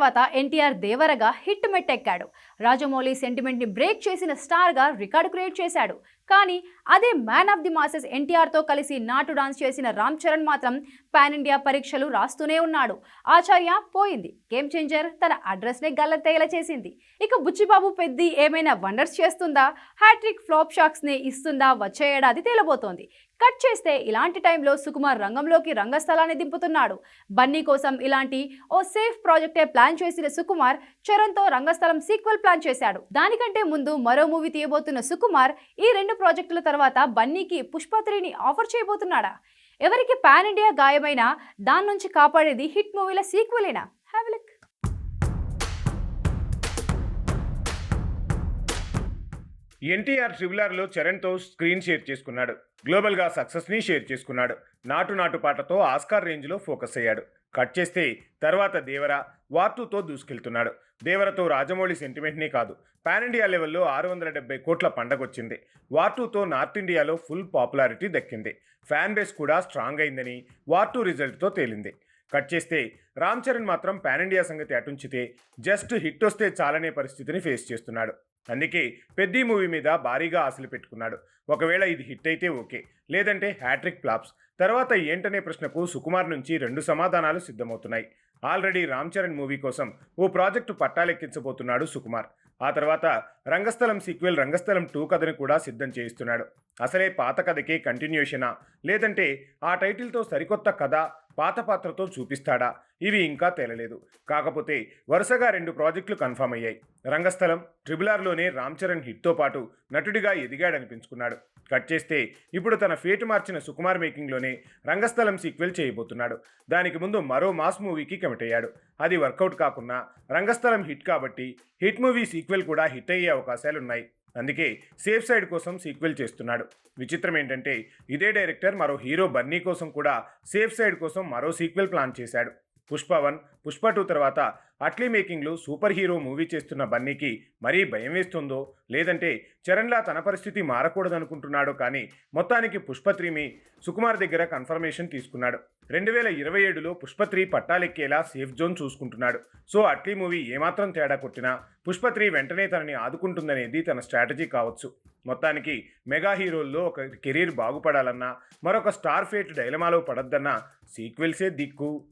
తర్వాత ఎన్టీఆర్ దేవరగా హిట్ మెట్టెక్కాడు. రాజమౌళి సెంటిమెంట్ని బ్రేక్ చేసిన స్టార్గా రికార్డు క్రియేట్ చేశాడు. కానీ అదే మ్యాన్ ఆఫ్ ది మాసెస్ ఎన్టీఆర్తో కలిసి నాటు డాన్స్ చేసిన రామ్ చరణ్ మాత్రం పాన్ ఇండియా పరీక్షలు రాస్తూనే ఉన్నాడు. ఆచార్య పోయింది. గేమ్ చేంజర్ తన అడ్రస్నే గల్లతేలా చేసింది. ఇక బుచ్చిబాబు పెద్ది ఏమైనా వండర్స్ చేస్తుందా? హ్యాట్రిక్ ఫ్లాప్ షాక్స్ని ఇస్తుందా? వచ్చే ఏడాది తేలబోతోంది. కట్ చేస్తే ఇలాంటి టైంలో సుకుమార్ రంగంలోకి రంగస్థలాన్ని దింపుతున్నాడు. బన్నీ కోసం ఇలాంటి ఓ సేఫ్ ప్రాజెక్టే ప్లాన్ చేసిన సుకుమార్ చరణ్తో రంగస్థలం సీక్వెల్ ప్లాన్ చేశాడు. దానికంటే ముందు మరో మూవీ తీయబోతున్న సుకుమార్ ఈ రెండు ప్రాజెక్టుల తర్వాత బన్నీకి పుష్ప త్రీని ఆఫర్ చేయబోతున్నాడా? ఎవరికి పాన్ ఇండియా గాయమైనా దాని నుంచి కాపాడేది హిట్ మూవీల సీక్వెలేనా? హ్యావ్ లుక్ ఎన్టీఆర్ ట్రిబులర్లో చరణ్తో స్క్రీన్ షేర్ చేసుకున్నాడు. గ్లోబల్గా సక్సెస్ని షేర్ చేసుకున్నాడు. నాటు నాటు పాటతో ఆస్కార్ రేంజ్లో ఫోకస్ అయ్యాడు. కట్ చేస్తే తర్వాత దేవర వార్తూతో దూసుకెళ్తున్నాడు. దేవరతో రాజమౌళి సెంటిమెంట్నే కాదు పాన్ ఇండియా లెవెల్లో ఆరు వందల డెబ్బై కోట్ల పండగొచ్చింది. వార్తూతో నార్త్ ఇండియాలో ఫుల్ పాపులారిటీ దక్కింది. ఫ్యాన్ బేస్ కూడా స్ట్రాంగ్ అయిందని వార్టు రిజల్ట్తో తేలింది. కట్ చేస్తే రామ్ చరణ్ మాత్రం పాన్ ఇండియా సంగతి అటుంచితే జస్ట్ హిట్ వస్తే చాలనే పరిస్థితిని ఫేస్ చేస్తున్నాడు. అందుకే పెద్ద మూవీ మీద భారీగా ఆశలు పెట్టుకున్నాడు. ఒకవేళ ఇది హిట్ అయితే ఓకే. లేదంటే హ్యాట్రిక్ ఫ్లాప్స్. తర్వాత ఏంటనే ప్రశ్నకు సుకుమార్ నుంచి రెండు సమాధానాలు సిద్ధమవుతున్నాయి. ఆల్రెడీ రామ్ చరణ్ మూవీ కోసం ఓ ప్రాజెక్టు పట్టాలెక్కించబోతున్నాడు సుకుమార్. ఆ తర్వాత రంగస్థలం సీక్వెల్ రంగస్థలం టూ కథను కూడా సిద్ధం చేయిస్తున్నాడు. అసలే పాత కథకే కంటిన్యూషనా? లేదంటే ఆ టైటిల్తో సరికొత్త కథ పాత పాత్రతో చూపిస్తాడా? ఇవి ఇంకా తేలలేదు. కాకపోతే వరుసగా రెండు ప్రాజెక్టులు కన్ఫర్మ్ అయ్యాయి. రంగస్థలం ట్రిబులార్లోనే రామ్ చరణ్ హిట్తో పాటు నటుడిగా ఎదిగాడనిపించుకున్నాడు. కట్ చేస్తే ఇప్పుడు తన ఫేటు మార్చిన సుకుమార్ మేకింగ్లోనే రంగస్థలం సీక్వెల్ చేయబోతున్నాడు. దానికి ముందు మరో మాస్ మూవీకి కమిట్ అయ్యాడు అది వర్కౌట్ కాకున్నా రంగస్థలం హిట్ కాబట్టి హిట్ మూవీ సీక్వెల్ కూడా హిట్ అయ్యే అవకాశాలున్నాయి. అందుకే సేఫ్ సైడ్ కోసం సీక్వెల్ చేస్తున్నాడు. విచిత్రం ఏంటంటే ఇదే డైరెక్టర్ మరో హీరో బన్నీ కోసం కూడా సేఫ్ సైడ్ కోసం మరో సీక్వెల్ ప్లాన్ చేశాడు. పుష్ప వన్ పుష్ప టూ తర్వాత అట్లీ మేకింగ్లో సూపర్ హీరో మూవీ చేస్తున్న బన్నీకి మరీ భయం వేస్తుందో లేదంటే చరణ్లా తన పరిస్థితి మారకూడదనుకుంటున్నాడో కానీ మొత్తానికి పుష్పత్రిమి సుకుమార్ దగ్గర కన్ఫర్మేషన్ తీసుకున్నాడు. రెండు వేల ఇరవై ఏడులో పుష్పత్రి పట్టాలెక్కేలా సేఫ్ జోన్ చూసుకుంటున్నాడు. సో అట్లీ మూవీ ఏమాత్రం తేడా కొట్టినా పుష్పత్రి వెంటనే తనని ఆదుకుంటుందనేది తన స్ట్రాటజీ కావచ్చు. మొత్తానికి మెగా హీరోల్లో ఒక కెరీర్ బాగుపడాలన్నా మరొక స్టార్ ఫేట్ డైలమాలో పడద్దన్నా సీక్వెల్సే దిక్కు.